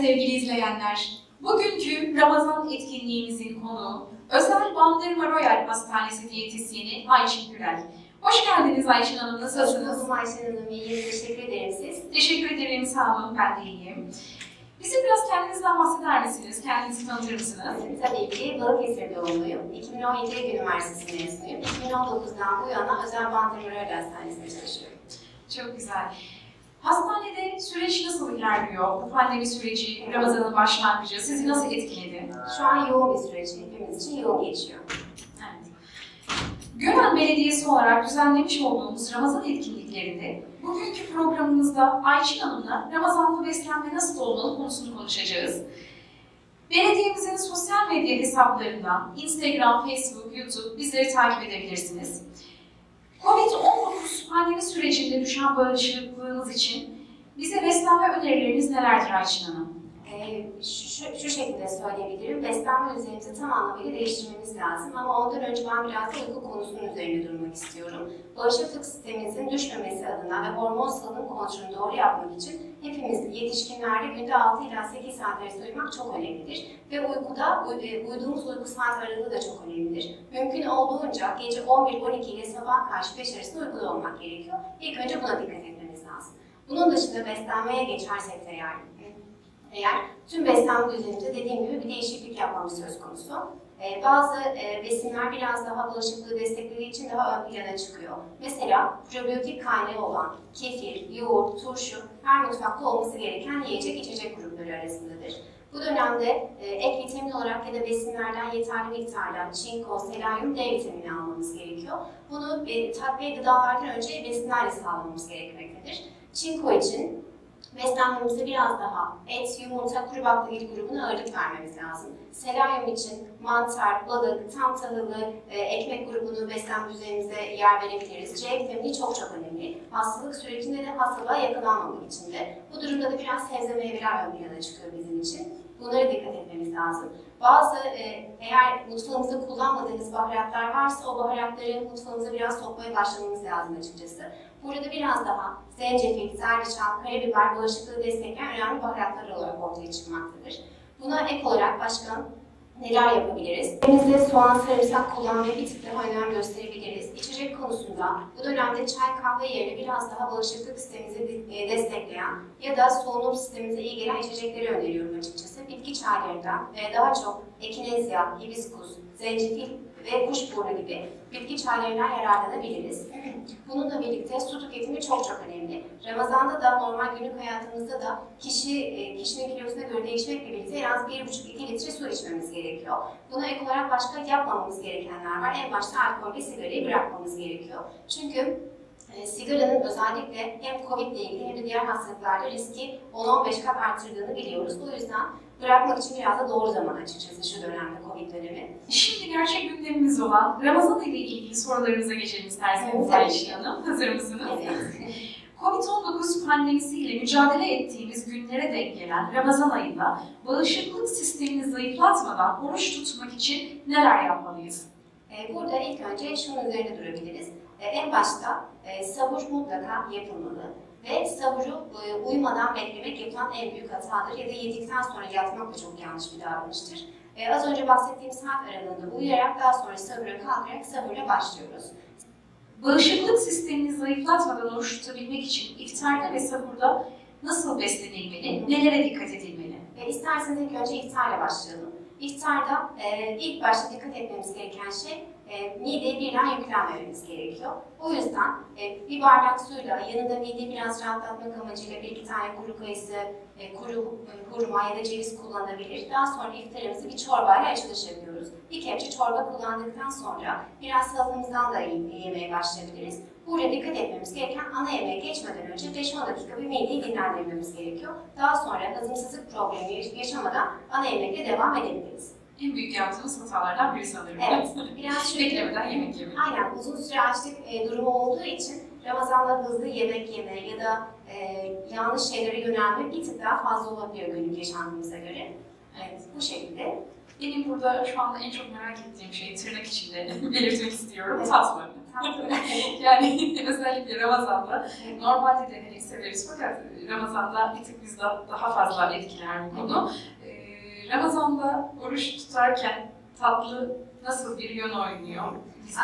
sevgili izleyenler. Bugünkü Ramazan etkinliğimizin konuğu Özel Bandırma Royal Hastanesi diyetisyeni Ayşin Gürel. Hoş geldiniz Ayşin Hanım, nasılsınız? Nasılsınız Ayşen Hanım? İyiyim. Teşekkür ederim siz. Teşekkür ederim, sağ olun, ben de iyiyim. Bize biraz kendinizden bahseder misiniz? Kendinizi tanıtır mısınız? Tabii ki Balıkesir doğumluyum. 2017 Ege Üniversitesi mezunuyum. 2019'dan bu yana Özel Bandırma Röl Hastanesi'nde çalışıyorum. Çok güzel. Hastanede süreç nasıl ilerliyor? Bu pandemi süreci, Ramazan'ın başlangıcı sizi nasıl etkiledi? Şu an yoğun bir süreç hepimiz için yoğun geçiyor. Evet. Gören Belediyesi olarak düzenlemiş olduğumuz Ramazan etkinliklerinde bugünkü programımızda Ayçin Hanım'la Ramazanlı beslenme nasıl olmalı konusunu konuşacağız. Belediyemizin sosyal medya hesaplarından Instagram, Facebook, YouTube bizleri takip edebilirsiniz. Covid-19 pandemi sürecinde düşen bağışıklığınız için bize beslenme önerileriniz nelerdir Ayçin Hanım? Ee, şu, şu şekilde söyleyebilirim. Beslenme düzenimizi tam anlamıyla değiştirmemiz lazım. Ama ondan önce ben biraz da uyku konusunun üzerine durmak istiyorum. Bağışıklık sistemimizin düşmemesi adına ve hormon salınım kontrolünü doğru yapmak için hepimiz yetişkinlerde günde 6 ila 8 saat arası uyumak çok önemlidir. Ve uykuda uy- e, uyuduğumuz uyku saat aralığı da çok önemlidir. Mümkün olduğunca gece 11-12 ile sabah karşı 5 arasında uykuda olmak gerekiyor. İlk önce buna dikkat etmemiz lazım. Bunun dışında beslenmeye geçersek de yani eğer tüm beslenme düzenimizde dediğim gibi bir değişiklik yapmamız söz konusu. Ee, bazı e, besinler biraz daha bağışıklığı desteklediği için daha ön plana çıkıyor. Mesela probiyotik kaynağı olan kefir, yoğurt, turşu her mutfakta olması gereken yiyecek içecek grupları arasındadır. Bu dönemde e, ek vitamin olarak ya da besinlerden yeterli miktarda çinko, selenyum, D vitamini almamız gerekiyor. Bunu e, takviye gıdalardan önce besinlerle sağlamamız gerekmektedir. Çinko için beslenmemize biraz daha et, yumurta, kuru baklagil grubuna ağırlık vermemiz lazım. Selenyum için mantar, balık, tam tahıllı, e, ekmek grubunu beslenme düzenimize yer verebiliriz. C vitamini çok çok önemli. Hastalık sürecinde de hastalığa yakalanmamak için de. Bu durumda da biraz sebze meyveler ön plana çıkıyor bizim için. Bunlara dikkat etmemiz lazım. Bazı e, eğer mutfağımızda kullanmadığımız baharatlar varsa o baharatları mutfağımıza biraz sokmaya başlamamız lazım açıkçası. Burada biraz daha zencefil, zerdeçal, karabiber bağışıklığı destekleyen önemli baharatlar olarak ortaya çıkmaktadır. Buna ek olarak başka neler yapabiliriz? Elimizde soğan, sarımsak kullanmaya bir tık daha önem gösterebiliriz. İçecek konusunda bu dönemde çay, kahve yerine biraz daha bağışıklık sistemimizi e, destekleyen ya da solunum sistemimize iyi gelen içecekleri öneriyorum açıkçası. Bitki çaylarından daha çok ekinezya, hibiskus, zencefil ve kuşburnu gibi bitki çaylarından yararlanabiliriz. Bununla birlikte su tüketimi çok çok önemli. Ramazanda da normal günlük hayatımızda da kişi e, kişinin kilosuna göre değişmekle birlikte en az 1,5-2 litre su içmemiz gerekiyor. Buna ek olarak başka yapmamamız gerekenler var. En başta alkol ve sigarayı bırakmamız gerekiyor. Çünkü e, sigaranın özellikle hem COVID ile ilgili hem de diğer hastalıklarda riski 10-15 kat arttırdığını biliyoruz. O yüzden bırakmak için biraz da doğru zaman açıkçası şu dönemde COVID dönemi. Şimdi gerçek gündemimiz olan Ramazan ile ilgili sorularımıza geçelim isterseniz. Ayşin Hanım. Hazır mısınız? Evet. Covid-19 pandemisiyle mücadele ettiğimiz günlere denk gelen Ramazan ayında bağışıklık sistemini zayıflatmadan oruç tutmak için neler yapmalıyız? E, Burada ilk önce şunun üzerine durabiliriz. E, En başta e, sahur mutlaka yapılmalı ve sahuru e, uyumadan beklemek yapılan en büyük hatadır ya da yedikten sonra yatmak da çok yanlış bir davranıştır. E, Az önce bahsettiğim saat aralığında uyuyarak daha sonra sahura kalkarak sahura başlıyoruz. Bağışıklık sistemini zayıflatmadan oruç tutabilmek için iftarda ve sahurda nasıl beslenilmeli, nelere dikkat edilmeli? E, İsterseniz ilk önce iftarla başlayalım. İftarda e, ilk başta dikkat etmemiz gereken şey e, mideye birden yüklenmememiz gerekiyor. O yüzden e, bir bardak suyla yanında mideyi biraz rahatlatmak amacıyla bir iki tane kuru kayısı, e, kuru e, hurma ya da ceviz kullanabilir. Daha sonra iftarımızı bir çorbayla açılış yapıyoruz. Bir kepçe çorba kullandıktan sonra biraz salatamızdan da yemeye başlayabiliriz. Burada dikkat etmemiz gereken ana yemeğe geçmeden önce 5-10 dakika bir mideyi dinlendirmemiz gerekiyor. Daha sonra hazımsızlık problemi yaş- yaşamadan ana yemekle devam edebiliriz. En büyük yaptığımız hatalardan biri sanırım. Evet. Biraz şöyle Beklemeden yemek yemek. Aynen uzun süre açlık e, durumu olduğu için Ramazan'da hızlı yemek yeme ya da e, yanlış şeylere yönelme bir tık daha fazla olabiliyor günlük yaşantımıza göre. Evet, bu şekilde. Benim burada şu anda en çok merak ettiğim şey tırnak içinde belirtmek istiyorum. Evet. Tatlı. yani özellikle Ramazan'da normalde denemeyi severiz fakat Ramazan'da bir tık bizde daha fazla etkiler bu konu. Ramazan'da oruç tutarken tatlı nasıl bir yön oynuyor?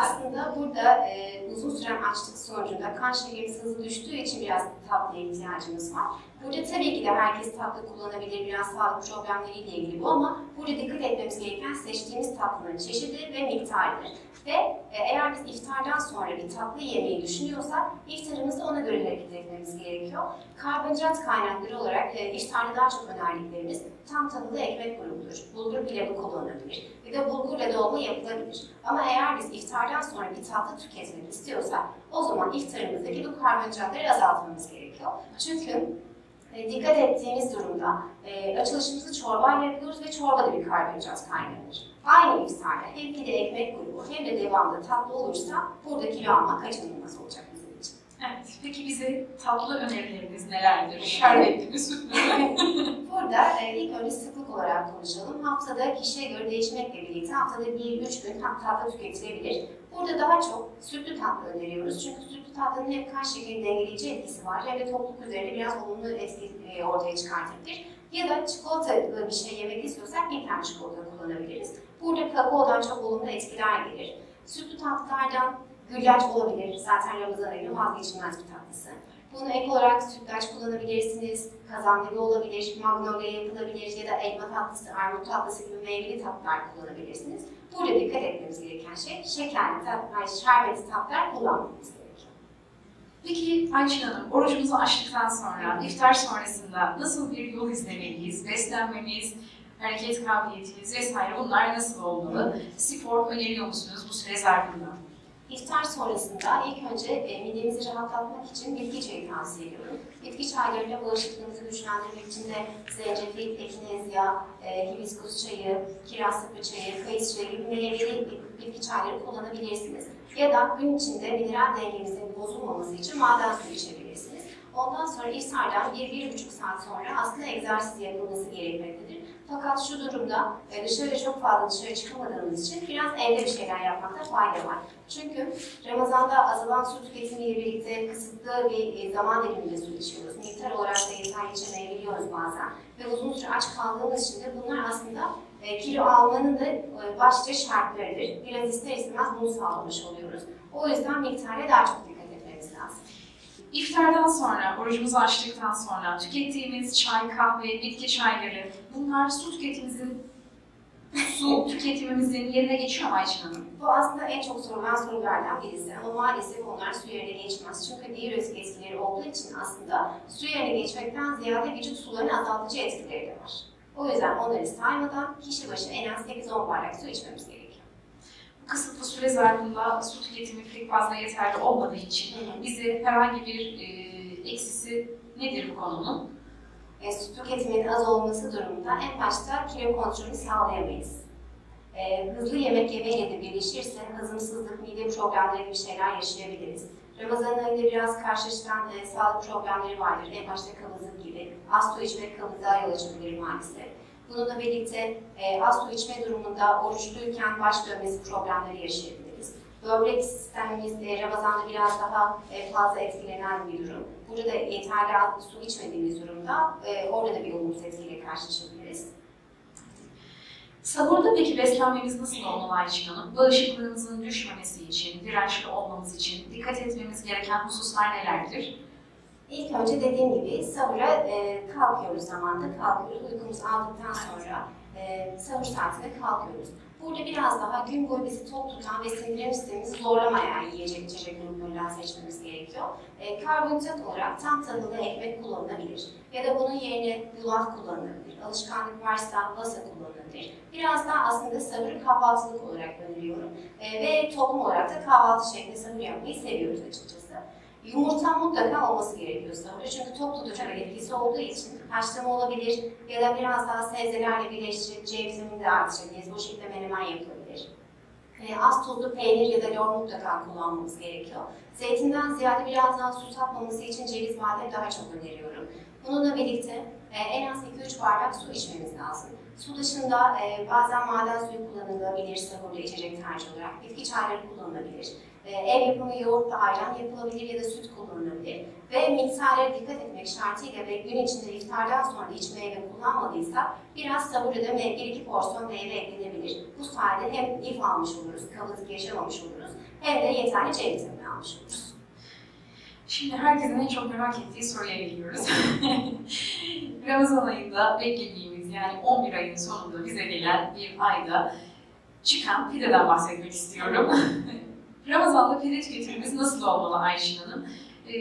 Aslında burada e, uzun süren açlık sonucunda kan şekerimiz hızlı düştüğü için biraz tatlıya ihtiyacımız var. Burada tabii ki de herkes tatlı kullanabilir, biraz sağlık problemleriyle ilgili bu ama burada dikkat etmemiz gereken seçtiğimiz tatlının çeşidi ve miktarıdır. Ve e, eğer biz iftardan sonra bir tatlı yemeyi düşünüyorsak iftarımızda ona göre hareket etmemiz gerekiyor. Karbonhidrat kaynakları olarak e, iftarda daha çok önerdiklerimiz tam tahıllı ekmek grubudur. Bulgur pilavı kullanılabilir. Bir de bulgurla dolma yapılabilir. Ama eğer biz iftardan sonra bir tatlı tüketmek istiyorsak o zaman iftarımızdaki bu karbonhidratları azaltmamız gerekiyor. Çünkü dikkat ettiğimiz durumda e, açılışımızı çorbayla yapıyoruz ve çorba da bir karbonhidrat kaynağıdır. Aynı iftarda hem pide ekmek grubu hem de devamlı tatlı olursa burada kilo almak kaçınılmaz olacak. Evet, peki bize tatlı önerileriniz nelerdir? Şerbetli mi, sütlü mü? Burada e, ilk önce sıklık olarak konuşalım. Haftada kişiye göre değişmekle birlikte haftada 1-3 gün tat- tatlı tüketilebilir. Burada daha çok sütlü tatlı öneriyoruz. Çünkü sütlü tatlının hem kan şekeri dengeleyici etkisi var hem de topluluk üzerinde biraz olumlu etki e, ortaya çıkartabilir. Ya da çikolatalı bir şey yemek istiyorsak bir tane çikolata kullanabiliriz. Burada kakaodan çok olumlu etkiler gelir. Sütlü tatlılardan güllaç olabilir. Zaten Ramazan ayının vazgeçilmez bir tatlısı. Bunu ek olarak sütlaç kullanabilirsiniz, kazandibi olabilir, magnolia yapılabilir ya da elma tatlısı, armut tatlısı gibi meyveli tatlılar kullanabilirsiniz. Burada dikkat etmemiz gereken şey şekerli tatlılar, şerbetli tatlılar kullanmamamız gerekiyor. Peki Ayşe Hanım, orucumuzu açtıktan sonra, iftar sonrasında nasıl bir yol izlemeliyiz? Beslenmemiz, hareket kabiliyetimiz vesaire bunlar nasıl olmalı? Spor öneriyor musunuz bu süre zarfında? İftar sonrasında ilk önce e, midemizi rahatlatmak için bitki çayı tavsiye ediyorum. Bitki çaylarıyla bağışıklığımızı güçlendirmek için de zencefil, ekinezya, e, hibiskus çayı, kiraz sapı çayı, kayısı çayı gibi meyveli bitki çayları kullanabilirsiniz. Ya da gün içinde mineral dengemizin bozulmaması için maden suyu içebilirsiniz. Ondan sonra iftardan 1-1,5 saat sonra aslında egzersiz yapılması gerekmektedir. Fakat şu durumda e, dışarıda çok fazla dışarı çıkamadığımız için biraz evde bir şeyler yapmakta fayda var. Çünkü Ramazan'da azalan su tüketimiyle birlikte kısıtlı bir e, zaman diliminde su içiyoruz. Miktar olarak da yeterli içemeyebiliyoruz bazen. Ve uzun süre aç kaldığımız için de bunlar aslında e, kilo almanın da başlıca şartlarıdır. Biraz ister istemez bunu sağlamış oluyoruz. O yüzden miktara daha çok. İftardan sonra, orucumuzu açtıktan sonra tükettiğimiz çay, kahve, bitki çayları bunlar su tüketimimizin su tüketimimizin yerine geçiyor mu Ayşe Hanım? Bu aslında en çok sorulan sorulardan birisi ama maalesef onlar su yerine geçmez. Çünkü diüretik etkileri olduğu için aslında su yerine geçmekten ziyade vücut sularını azaltıcı etkileri de var. O yüzden onları saymadan kişi başına en az 8-10 bardak su içmemiz gerekiyor. Kısıtlı süre zarfında su tüketimi pek fazla yeterli olmadığı için bize herhangi bir e, eksisi nedir bu konunun? E, su tüketiminin az olması durumunda en başta kilo kontrolü sağlayamayız. E, hızlı yemek yemeyle de birleşirse hazımsızlık, mide problemleri gibi şeyler yaşayabiliriz. Ramazan ayında biraz karşılaşılan e, sağlık problemleri vardır. En başta kabızlık gibi. Az su içmek kabızlığa yol açabilir maalesef. Bununla birlikte e, az su içme durumunda oruçluyken baş dönmesi problemleri yaşayabiliriz. Böbrek sistemimiz e, Ramazan'da biraz daha e, fazla etkilenen bir durum. Burada da yeterli su içmediğimiz durumda e, orada da bir olumsuz etkiyle karşılaşabiliriz. Sahurda peki beslenmemiz nasıl olmalı Ayşe Hanım? Bağışıklığımızın düşmemesi için, dirençli olmamız için dikkat etmemiz gereken hususlar nelerdir? İlk önce dediğim gibi sahura e, kalkıyoruz zamanında kalkıyoruz. Uykumuzu aldıktan sonra e, sahur saatinde kalkıyoruz. Burada biraz daha gün boyu bizi tok tutan ve sindirim sistemimizi zorlamayan yiyecek içecek gruplarından seçmemiz gerekiyor. E, karbonhidrat olarak tam tahıllı ekmek kullanılabilir. Ya da bunun yerine yulaf kullanılabilir. Alışkanlık varsa masa kullanılabilir. Biraz daha aslında sahuru kahvaltılık olarak öneriyorum. E, ve toplum olarak da kahvaltı şeklinde sahur yapmayı seviyoruz açıkçası. Yumurta mutlaka olması gerekiyor sahurda çünkü tok tutucu bir etkisi olduğu için haşlama olabilir ya da biraz daha sebzelerle birleştirip C vitamini de artırabiliriz. Bu şekilde menemen yapılabilir. E, az tuzlu peynir ya da yoğurt mutlaka kullanmamız gerekiyor. Zeytinden ziyade biraz daha su sapmaması için ceviz badem daha çok öneriyorum. Bununla birlikte e, en az 2-3 bardak su içmemiz lazım. Su dışında e, bazen maden suyu kullanılabilir sahurda içecek tercih olarak. Bitki çayları kullanılabilir. E, ev yapımı yoğurtla ayran yapılabilir ya da süt kullanılabilir. Ve miktarlara dikkat etmek şartıyla ve gün içinde iftardan sonra hiç meyve kullanmadıysa biraz sahur ödeme 1-2 porsiyon meyve eklenebilir. Bu sayede hem lif almış oluruz, kabızlık yaşamamış oluruz hem de yeterli C vitamini almış oluruz. Şimdi herkesin en çok merak ettiği soruya geliyoruz. Ramazan ayında beklediğimiz yani 11 ayın sonunda bize gelen bir ayda çıkan pideden bahsetmek istiyorum. Ramazan'da pide tüketimimiz nasıl olmalı Ayşin Hanım? Ee,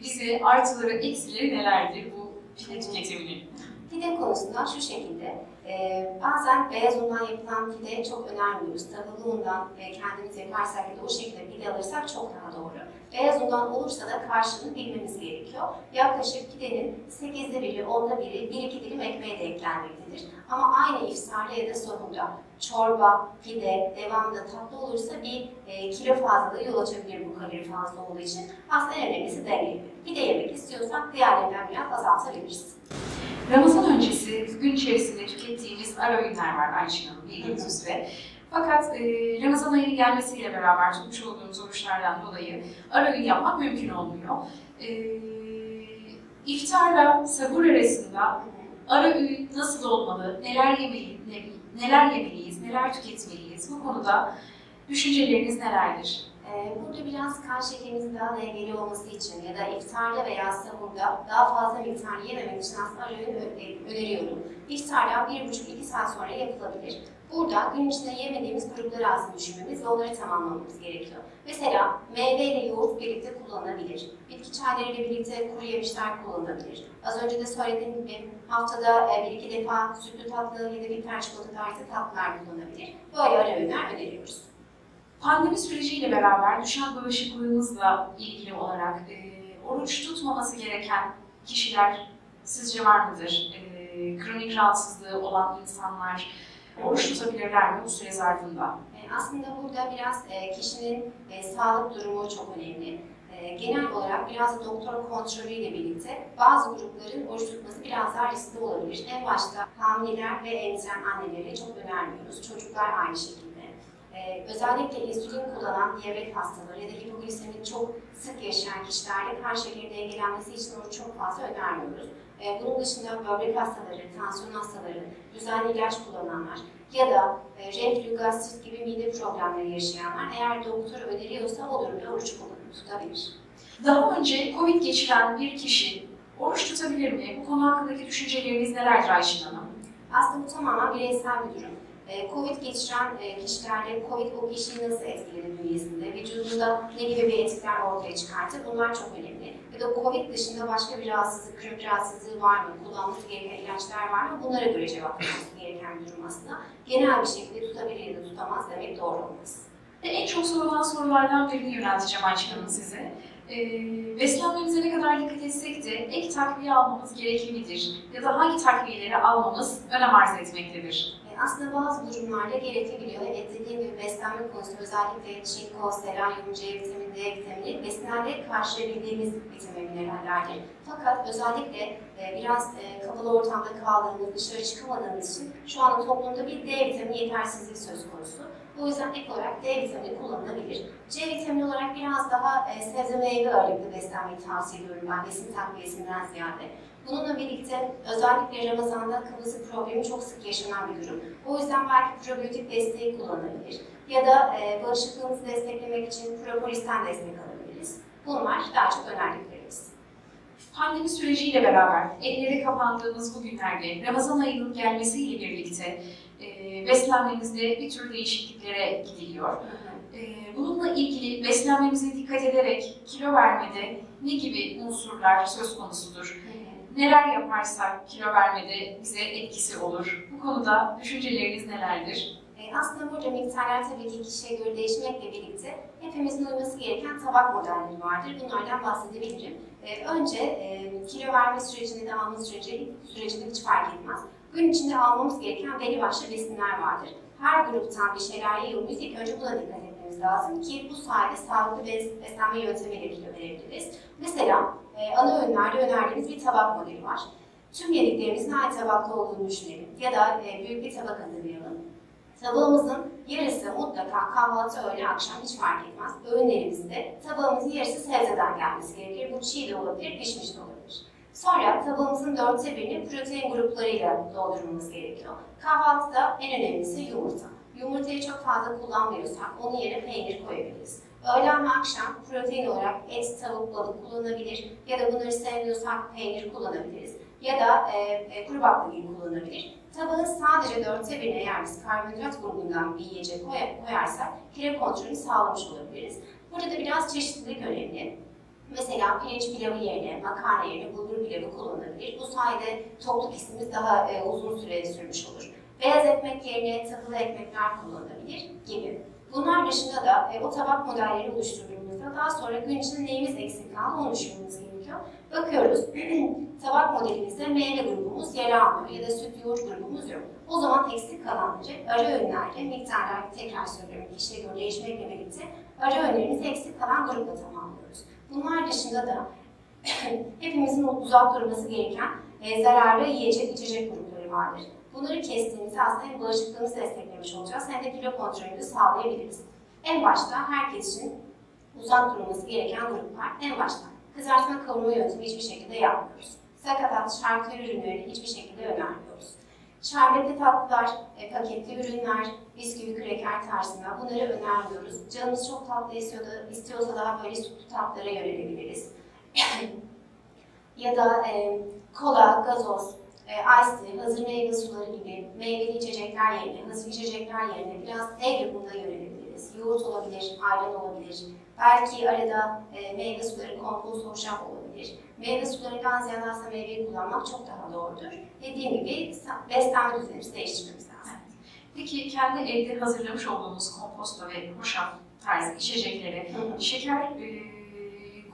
bize artıları, eksileri nelerdir bu pide tüketiminin? Pide konusunda şu şekilde, e, bazen beyaz undan yapılan pide çok önermiyoruz. Tahıllı undan e, kendimiz yaparsak ya da o şekilde pide alırsak çok daha doğru. Beyaz undan olursa da karşılığını bilmemiz gerekiyor. Yaklaşık pidenin 8'de biri, 10'da biri, 1-2 dilim ekmeğe de eklenmektedir. Ama aynı iftarda ya da sonunda çorba, pide, devamında tatlı olursa bir e, kilo fazlalığı yol açabilir bu kalori fazla olduğu için. Aslında en önemlisi denge. Pide yemek istiyorsak diğerlerinden biraz azaltabiliriz. Ramazan öncesi gün içerisinde tükettiğimiz ara öğünler var Ayşin Hanım bildiğiniz üzere. Fakat e, Ramazan ayının gelmesiyle beraber tutmuş olduğumuz oruçlardan dolayı ara öğün yapmak mümkün olmuyor. E, iftarla sahur arasında ara öğün nasıl olmalı, neler yemeli, ne- neler yemeliyiz, neler tüketmeliyiz bu konuda düşünceleriniz nelerdir? Ee, Burada biraz kan şekerimizin daha dengeli olması için ya da iftarda veya sahurda daha fazla miktar yememek için aslında ara öğün öneriyorum. İftardan 1,5-2 saat sonra yapılabilir. Burada gün içinde yemediğimiz grupları aslında düşünmemiz ve onları tamamlamamız gerekiyor. Mesela meyve ile yoğurt birlikte kullanılabilir. Bitki çayları ile birlikte kuru yemişler kullanılabilir. Az önce de söylediğim gibi haftada e, bir iki defa sütlü tatlı ya da bitter çikolata tarzı tatlılar kullanılabilir. Böyle ara öğünler öneriyoruz. Pandemi süreciyle beraber düşen bağışıklığımızla ilgili olarak e, oruç tutmaması gereken kişiler sizce var mıdır? E, kronik rahatsızlığı olan insanlar oruç tutabilirler mi bu süre zarfında? E, Aslında burada biraz e, kişinin e, sağlık durumu çok önemli. Genel olarak biraz da doktor kontrolüyle birlikte bazı grupların oruç tutması biraz daha riskli olabilir. En başta hamileler ve emziren annelere çok önermiyoruz. Çocuklar aynı şekilde. E, özellikle insülin kullanan diyabet hastaları ya da hipoglisemi çok sık yaşayan kişilerde kan şekeri dengelenmesi için oruç çok fazla önermiyoruz. E, bunun dışında böbrek hastaları, tansiyon hastaları, düzenli ilaç kullananlar ya da e, reflü, gastrit gibi mide problemleri yaşayanlar eğer doktor öneriyorsa o durumda oruç kullanıp tutabilir. Daha önce COVID geçiren bir kişi oruç tutabilir mi? Bu konu hakkındaki düşünceleriniz nelerdir Ayşin Hanım? Aslında bu tamamen bireysel bir durum. E, Covid geçiren e, kişilerde Covid o kişiyi nasıl etkiledi bünyesinde, vücudunda ne gibi bir etkiler ortaya çıkartır bunlar çok önemli. Ya da Covid dışında başka bir rahatsızlık, kronik rahatsızlığı var mı, kullanması gereken ilaçlar var mı bunlara göre cevap vermesi gereken bir durum aslında. Genel bir şekilde tutabilir ya da tutamaz demek doğru olmaz. Ve en çok sorulan sorulardan birini yönelteceğim Ayşin Hanım size. E, beslenmemize ne kadar dikkat etsek de ek takviye almamız gerekli midir? Ya da hangi takviyeleri almamız önem arz etmektedir? Aslında bazı durumlarda gerekebiliyor. Evet dediğim gibi beslenme konusunda özellikle çinko, selenyum, C vitamini, D vitamini besinlerle karşılayabildiğimiz vitamin minerallerdir. Fakat özellikle e, biraz e, kapalı ortamda kaldığımız, dışarı çıkamadığımız için şu anda toplumda bir D vitamini yetersizliği söz konusu. Bu yüzden ek olarak D vitamini kullanılabilir. C vitamini olarak biraz daha e, sebze meyve ağırlıklı beslenmeyi tavsiye ediyorum ben besin takviyesinden ziyade. Bununla birlikte özellikle Ramazan'da kabızlık problemi çok sık yaşanan bir durum. O yüzden belki probiyotik desteği kullanılabilir. Ya da e, bağışıklığımızı desteklemek için propolisten destek alabiliriz. Bunlar daha çok önerdiklerimiz. Pandemi süreciyle beraber evlere kapandığımız bu günlerde Ramazan ayının gelmesiyle birlikte e, beslenmemizde bir tür değişikliklere gidiliyor. E, bununla ilgili beslenmemize dikkat ederek kilo vermede ne gibi unsurlar söz konusudur? Neler yaparsak kilo vermede bize etkisi olur? Bu konuda düşünceleriniz nelerdir? E, Aslında burada miktarlar tabii ki kişiye göre değişmekle birlikte hepimizin uyması gereken tabak modelleri vardır. Bunlardan bahsedebilirim. E, önce e, kilo verme sürecinde de alma süreci, sürecinde hiç fark etmez. Gün içinde almamız gereken belli başlı besinler vardır. Her gruptan bir şeyler yiyor muyuz? İlk önce buna dikkat etmemiz lazım ki bu sayede sağlıklı bes- beslenme yöntemiyle kilo verebiliriz. Mesela e, ana öğünlerde önerdiğimiz bir tabak modeli var. Tüm yediklerimizin aynı tabakta olduğunu düşünelim ya da e, büyük bir tabak hazırlayalım. Tabağımızın yarısı mutlaka kahvaltı, öğle, akşam hiç fark etmez. Öğünlerimizde tabağımızın yarısı sebzeden gelmesi gerekir. Bu çiğ de olabilir, pişmiş de olabilir. Sonra tabağımızın dörtte birini protein gruplarıyla doldurmamız gerekiyor. Kahvaltıda en önemlisi yumurta. Yumurtayı çok fazla kullanmıyorsak onun yerine peynir koyabiliriz. Öğlen ve akşam protein olarak et, tavuk, balık kullanabilir ya da bunları sevmiyorsak peynir kullanabiliriz ya da e, e, kuru baklagil kullanabilir. Tabağın sadece dörtte birine eğer biz karbonhidrat grubundan bir yiyecek koy- koyarsak kilo kontrolünü sağlamış olabiliriz. Burada da biraz çeşitlilik önemli. Mesela pirinç pilavı yerine, makarna yerine bulgur pilavı kullanılabilir. Bu sayede tokluk hissimiz daha e, uzun süre sürmüş olur. Beyaz ekmek yerine tahıllı ekmekler kullanılabilir gibi. Bunlar dışında da e, o tabak modelleri oluşturduğumuzda daha sonra gün içinde neyimiz eksik kaldı onu düşünmemiz gerekiyor. Bakıyoruz, tabak modelimizde meyve grubumuz yer almıyor ya da süt yoğurt grubumuz yok. O zaman eksik kalanları ara öğünlerde miktarlar tekrar söylüyorum kişiye göre değişmekle birlikte ara öğünlerimizi eksik kalan grupla tamamlıyoruz. Bunlar dışında da hepimizin uzak durması gereken e, zararlı yiyecek içecek grupları vardır. Bunları kestiğimizde aslında hem bağışıklığımızı desteklemiş olacağız hem de kilo kontrolünü sağlayabiliriz. En başta herkes için uzak durulması gereken gruplar. En başta kızartma kavurma yöntemi hiçbir şekilde yapmıyoruz. Sakatat, şarküteri ürünlerini hiçbir şekilde önermiyoruz. Şerbetli tatlılar, e, paketli ürünler, bisküvi, kreker tarzında bunları önermiyoruz. Canımız çok tatlı istiyorsa, istiyorsa daha böyle sütlü tatlılara yönelebiliriz. ya da e, kola, gazoz, e, ice hazır meyve suları gibi meyveli içecekler yerine, hazır içecekler yerine biraz E grubunda yönelebiliriz. Yoğurt olabilir, ayran olabilir. Belki arada e, meyve suları, kompost, hoşaf olabilir. Meyve ziyade aslında meyveyi kullanmak çok daha doğrudur. Dediğim gibi beslenme düzenimizi değiştirmemiz lazım. Peki kendi evde hazırlamış olduğumuz komposto ve hoşaf tarzı içeceklere şeker e,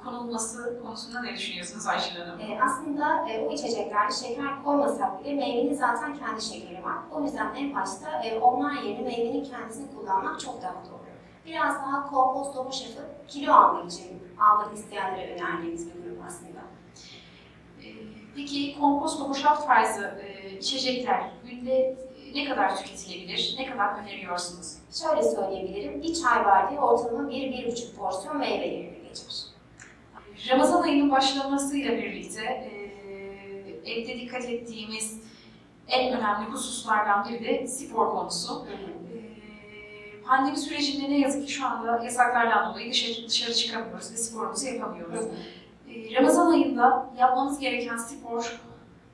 konulması konusunda ne düşünüyorsunuz Ayşin Hanım? E, aslında e, o içeceklerde şeker koymasak bile meyvenin zaten kendi şekeri var. O yüzden en başta e, onlar yerine meyvenin kendisini kullanmak çok daha doğru. Biraz daha kompost hoşafı kilo almak için almak isteyenlere önerdiğimiz bir grup aslında. E, Peki kompost hoşaf tarzı e, içecekler günde ne kadar tüketilebilir? Ne kadar öneriyorsunuz? Şöyle söyleyebilirim, bir çay bardağı ortalama 1-1,5 porsiyon meyve yerine geçer. Ramazan ayının başlamasıyla birlikte e, evde dikkat ettiğimiz en önemli hususlardan biri de spor konusu. E, Pandemi sürecinde ne yazık ki şu anda yasaklardan dolayı dışarı, dışarı çıkamıyoruz ve sporumuzu yapamıyoruz. E, Ramazan ayında yapmamız gereken spor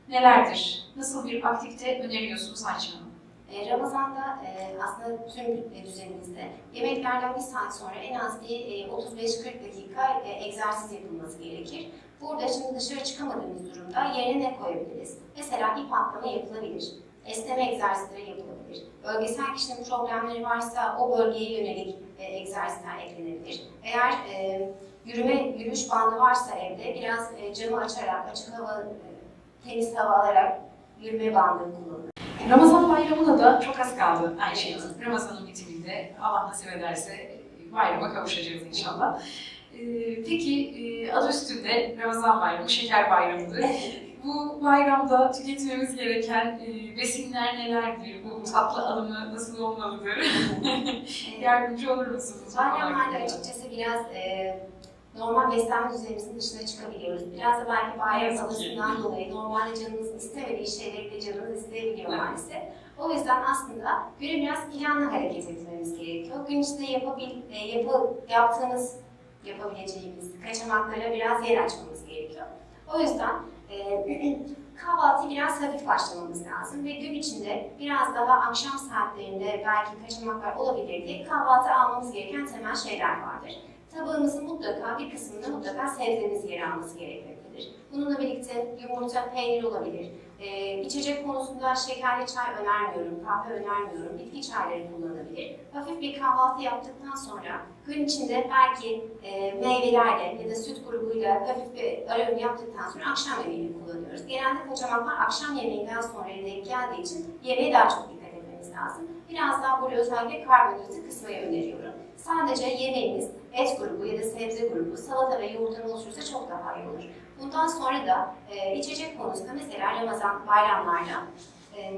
nelerdir? Nasıl bir aktivite öneriyorsunuz Ayşe Hanım? E, Ramazan'da e, aslında tüm düzenimizde yemeklerden bir saat sonra en az bir e, 35-40 dakika e, egzersiz yapılması gerekir. Burada şimdi dışarı çıkamadığımız durumda yerine ne koyabiliriz? Mesela ip atlama yapılabilir, esneme egzersizleri yapılabilir. Bölgesel kişinin problemleri varsa o bölgeye yönelik egzersizler eklenebilir. Eğer yürüme, yürüyüş bandı varsa evde biraz camı açarak, açık hava, e, temiz hava alarak yürüme bandı kullanılır. Ramazan bayramına da çok az kaldı Ayşe Hanım. Ramazan'ın bitiminde Allah nasip ederse bayrama kavuşacağız inşallah. Ee, Peki e, adı üstünde Ramazan bayramı, şeker bayramıdır. Bu bayramda tüketmemiz gereken e, besinler nelerdir? Bu tatlı alımı nasıl olmalıdır? Yardımcı olur musunuz? Bayramlarda açıkçası biraz e, normal beslenme düzenimizin dışına çıkabiliyoruz. Biraz da belki bayram havasından dolayı normalde canınız istemediği şeyleri de canınız isteyebiliyor maalesef. O yüzden aslında güne biraz planlı hareket etmemiz gerekiyor. Gün içinde yapabil, e, yapı, yaptığımız, yapabileceğimiz kaçamaklara biraz yer açmamız gerekiyor. O yüzden e, kahvaltıyı biraz hafif başlamamız lazım ve gün içinde biraz daha akşam saatlerinde belki kaçamaklar olabilir diye kahvaltı almamız gereken temel şeyler vardır. Tabağımızın mutlaka bir kısmında mutlaka sebzemiz yer alması gerekmektedir. Bununla birlikte yumurta, peynir olabilir. Ee, içecek konusunda şekerli çay önermiyorum, kahve önermiyorum, bitki çayları kullanılabilir. Hafif bir kahvaltı yaptıktan sonra gün içinde belki e, meyvelerle ya da süt grubuyla hafif bir ara öğün yaptıktan sonra akşam yemeğini kullanıyoruz. Genelde kaçamaklar akşam yemeğinden sonra denk geldiği için yemeğe daha çok dikkat etmemiz lazım. Biraz daha böyle özellikle karbonhidratı kısmayı öneriyorum. Sadece yemeğimiz et grubu ya da sebze grubu, salata ve yoğurttan oluşursa çok daha iyi olur. Bundan sonra da e, içecek konusunda mesela Ramazan bayramlarda e,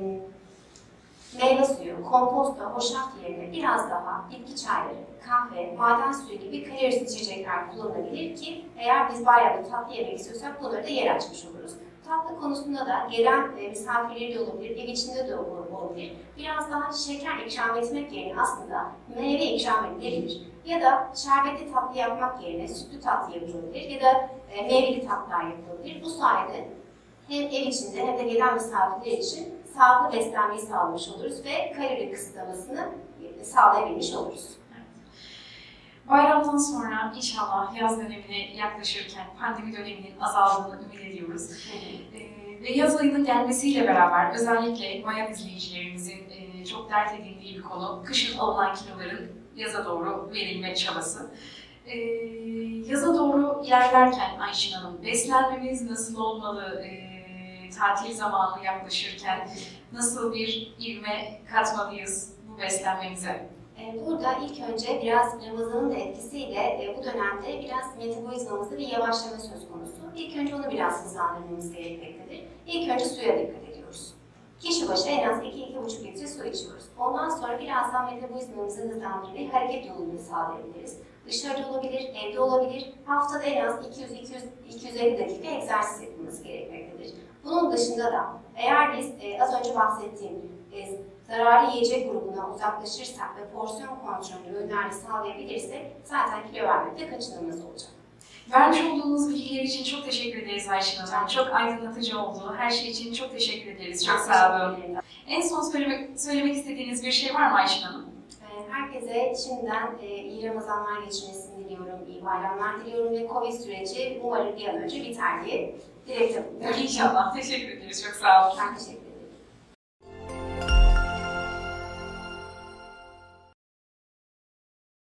meyve suyu, komposto, hoşaf yerine biraz daha bitki çayları, kahve, maden suyu gibi kalorisiz içecekler kullanılabilir ki eğer biz bayramda tatlı yemek istiyorsak bunları da yer açmış oluruz. Tatlı konusunda da gelen e, misafirleri de olabilir, ev içinde de olabilir. Biraz daha şeker ikram etmek yerine aslında meyve ikram edilebilir. Ya da şerbetli tatlı yapmak yerine sütlü tatlı yapılabilir ya da e, meyveli tatlılar yapılabilir. Bu sayede hem ev içinde hem de gelen misafirler için sağlıklı beslenmeyi sağlamış oluruz ve kalori kısıtlamasını e, sağlayabilmiş oluruz. Bayramdan sonra inşallah yaz dönemine yaklaşırken pandemi döneminin azaldığını ümit ediyoruz. Ee, ve yaz ayının gelmesiyle beraber özellikle bayan izleyicilerimizin e, çok dert edindiği bir konu kışın alınan kiloların yaza doğru verilme çabası. Ee, yaza doğru ilerlerken Ayşin Hanım beslenmemiz nasıl olmalı? Ee, tatil zamanı yaklaşırken nasıl bir ivme katmalıyız bu beslenmemize? E, Burada ilk önce biraz Ramazan'ın da etkisiyle e, bu dönemde biraz metabolizmamızda bir yavaşlama söz konusu. İlk önce onu biraz hızlandırmamız gerekmektedir. İlk önce suya dikkat ediyoruz. Kişi başı en az 2-2,5 litre su içiyoruz. Ondan sonra biraz daha metabolizmamızı hızlandırmayı hareket yoluyla sağlayabiliriz. Dışarıda olabilir, evde olabilir. Haftada en az 200-250 dakika egzersiz yapılması gerekmektedir. Bunun dışında da eğer biz e, az önce bahsettiğim zararlı yiyecek grubuna uzaklaşırsak ve porsiyon kontrolünü önerli sağlayabilirsek zaten kilo vermekte kaçınılmaz olacak. Vermiş olduğunuz bilgiler için çok teşekkür ederiz Ayşin Hanım. Çok aydınlatıcı oldu. Her şey için çok teşekkür ederiz. Çok sağ olun. Ederim. En son söylemek, söylemek istediğiniz bir şey var mı Ayşin Hanım? E, Herkese şimdiden e, iyi Ramazanlar geçirmesini diliyorum, iyi bayramlar diliyorum ve Covid süreci umarım bir an önce biter diye dilekte bulunuyorum. İnşallah. Teşekkür ederiz. Çok sağ olun. Ben teşekkür